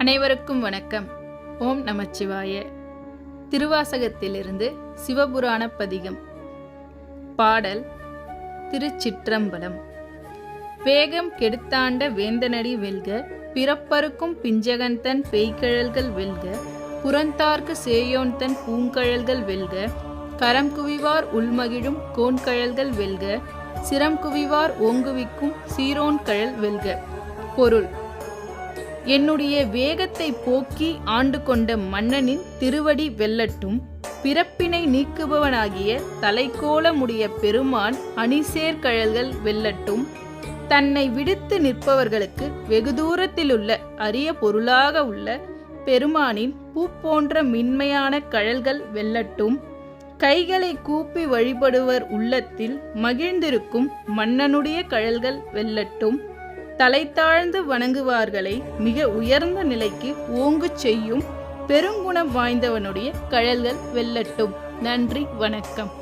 அனைவருக்கும் வணக்கம். ஓம் நமச்சிவாய. திருவாசகத்திலிருந்து சிவபுராண பதிகம். பாடல் திருச்சிற்றம்பலம். வேகம் கெடுத்தாண்ட வேந்தனடி வெல்க பிறப்பருக்கும் பிஞ்சகன்தன் பெய்கழல்கள் வெல்க புறந்தார்க்கு சேயோன்தன் பூங்கழல்கள் வெல்க கரம் குவிவார் உள்மகிழும் கோன்கழல்கள் வெல்க சிரம் குவிவார் ஓங்குவிக்கும் சீரோன் கழல் வெல்க. பொருள் என்னுடைய வேகத்தை போக்கி ஆண்டு கொண்ட மன்னனின் திருவடி வெல்லட்டும் பிறப்பினை நீக்குபவனாகிய தலைக்கோலமுடைய பெருமான் அணிசேர்கழல்கள் வெல்லட்டும் தன்னை விடுத்து நிற்பவர்களுக்கு வெகு தூரத்திலுள்ள அரிய பொருளாக உள்ள பெருமானின் பூ போன்ற மின்மையான கழல்கள் வெல்லட்டும் கைகளை கூப்பி வழிபடுவர் உள்ளத்தில் மகிழ்ந்திருக்கும் மன்னனுடைய கழல்கள் வெல்லட்டும் தலை தாழ்ந்து வணங்குவார்களை மிக உயர்ந்த நிலைக்கு ஓங்குச் செய்யும் பெருங்குணம் வாய்ந்தவனுடைய கழல்கள் வெல்லட்டும். நன்றி வணக்கம்.